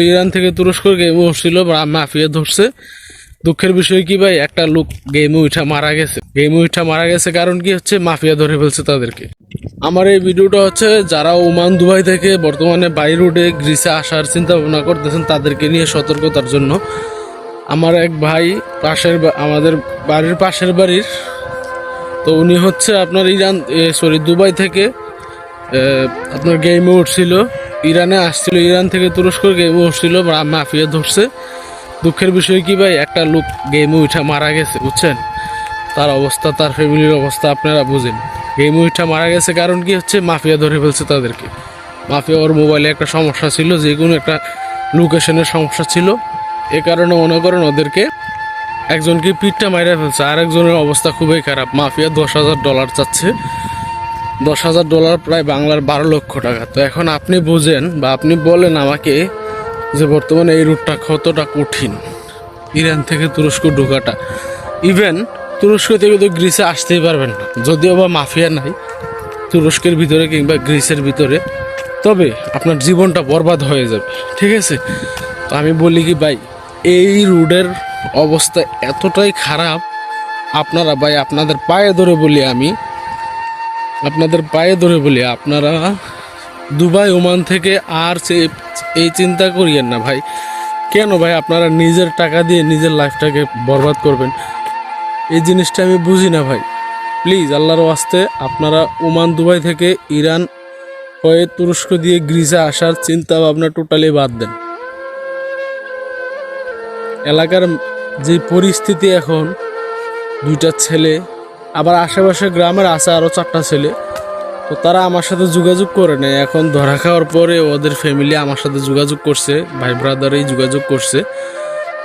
Iran থেকে তুরস্ক গেমে উঠছিল মাফিয়া ধরছে। দুঃখের বিষয় কি ভাই? একটা লোক গেমে উঠা মারা গেছে। গেমে উঠা মারা গেছে কারণ কি হচ্ছে? মাফিয়া ধরে ফেলছে তাদেরকে। আমার এই ভিডিওটা হচ্ছে, যারা ওমান, দুবাই থেকে বর্তমানে বাই রোডে গ্রিসে আসার চিন্তা ভাবনা করতেছেন, তাদেরকে নিয়ে সতর্কতার জন্য। আমার এক ভাই পাশের আমাদের বাড়ির পাশের বাড়ির, তো উনি হচ্ছে আপনার ইরান সরি দুবাই থেকে আপনার গেমে উঠছিল। ইরানে আসছিল, ইরান থেকে তুরস্ক গেমে উঠছিল মাফিয়া ধরছে। দুঃখের বিষয় কি ভাই? একটা লোক গেমে উঠা মারা গেছে, বুঝছেন? তার অবস্থা, তার ফ্যামিলির অবস্থা আপনারা বুঝেন। গেমে উঠা মারা গেছে কারণ কি হচ্ছে? মাফিয়া ধরে ফেলছে তাদেরকে। মাফিয়া, ওর মোবাইলে একটা সমস্যা ছিল, যে কোনো একটা লোকেশনের সমস্যা ছিল। এ কারণে মনে করেন ওদেরকে একজনকে পিঠটা মাইরা ফেলছে আর একজনের অবস্থা খুবই খারাপ। মাফিয়া দশ হাজার ডলার চাচ্ছে। দশ হাজার ডলার প্রায় বাংলার বারো লক্ষ টাকা। তো এখন আপনি বোঝেন বা আপনি বলেন আমাকে যে বর্তমানে এই রুটটা কতটা কঠিন। ইরান থেকে তুরস্ক ঢোকাটা। ইভেন তুরস্ক থেকে তো গ্রিসে আসতেই পারবেন না। যদিও বা মাফিয়া নাই, তুরস্কের ভিতরে কিংবা গ্রিসের ভিতরে। তবে আপনার জীবনটা বরবাদ হয়ে যাবে। ঠিক আছে? তো আমি বলি কি, ভাই, এই রোডের অবস্থা এতটাই খারাপ। আপনারা ভাই, আপনাদের পায়ে ধরে বলি আমি আপনাদের পায়ে ধরে বলি, আপনারা দুবাই, ওমান থেকে আর এই চিন্তা করিয়েন না ভাই। কেন ভাই? আপনারা নিজের টাকা দিয়ে নিজের লাইফটাকে বরবাদ করবেন। এই জিনিসটা আমি বুঝি না ভাই। প্লিজ, আল্লাহর ওয়াস্তে আপনারা ওমান, দুবাই থেকে ইরান হয়ে তুরস্ক দিয়ে গ্রিসে আসার চিন্তা ভাবনা টোটালি বাদ দেন। এলাকার যে পরিস্থিতি এখন, দুইটা ছেলে আবার আশেপাশে গ্রামের আছে আরও চারটা ছেলে। তো তারা আমার সাথে যোগাযোগ করে নেয়। এখন ধরা খাওয়ার পরে ওদের ফ্যামিলি আমার সাথে যোগাযোগ করছে। ভাই ব্রাদারই যোগাযোগ করছে।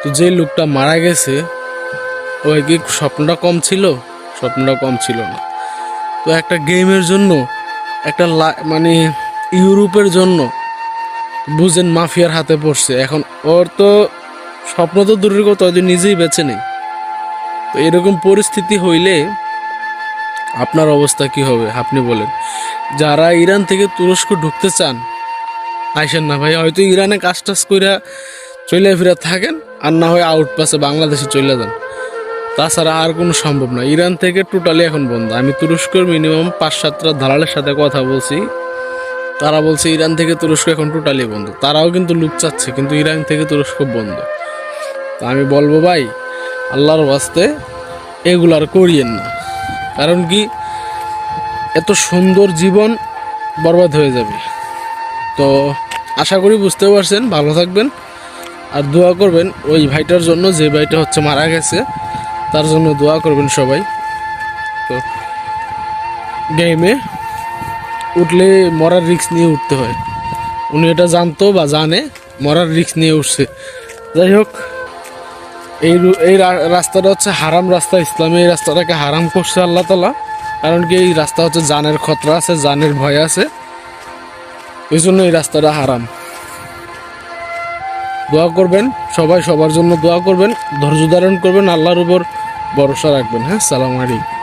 তো যে লোকটা মারা গেছে ওই কি স্বপ্নটা কম ছিল? স্বপ্নটা কম ছিল না। তো একটা গেমের জন্য, একটা মানে ইউরোপের জন্য, বুঝেন মাফিয়ার হাতে পড়ছে। এখন ওর তো স্বপ্ন তো দূরের কথা যে নিজেই বেছে নেই। তো এরকম পরিস্থিতি হইলে আপনার অবস্থা কি হবে? আপনি বলেন। যারা ইরান থেকে তুরস্ক ঢুকতে চান, আইসেন না ভাই, হয়তো ইরানে কাজ টাজ কইরা চলে ফিরে থাকেন, আর না হয় আউট পাসে বাংলাদেশে চলে যান। তাছাড়া আর কোনো সম্ভব না। ইরান থেকে টোটালি এখন বন্ধ। আমি তুরস্কের মিনিমাম পাঁচ সাতটা দালালের সাথে কথা বলছি। তারা বলছে ইরান থেকে তুরস্ক এখন টোটালি বন্ধ। তারাও কিন্তু লুক চাচ্ছে, কিন্তু ইরান থেকে তুরস্ক বন্ধ। তা আমি বলব ভাই, আল্লাহর বাস্তে আর করিয়েন না। কারণ কি, এত সুন্দর জীবন বরবাদ হয়ে যাবে। তো আশা করি বুঝতে পারছেন, ভালো থাকবেন। আর দোয়া করবেন ওই ভাইটার জন্য, যে ভাইটা হচ্ছে মারা গেছে, তার জন্য দোয়া করবেন সবাই। তো গেমে উঠলে মরার রিস্ক নিয়ে উঠতে হয়। উনি এটা জানতো বা জানে, মরার রিক্স নিয়ে উঠছে। যাই হোক। এই এই রাস্তাটা হচ্ছে হারাম রাস্তা, ইসলামে এই রাস্তাটাকে হারাম করছে আল্লাহ তালা কারণ কি এই রাস্তা হচ্ছে জানের খতরা আছে, জানের ভয় আছে। এই জন্য এই রাস্তাটা হারাম। দোয়া করবেন, সবাই সবার জন্য দোয়া করবেন, ধৈর্য ধারণ করবেন, আল্লাহর উপর ভরসা রাখবেন। হ্যাঁ সালাম আলাইকুম।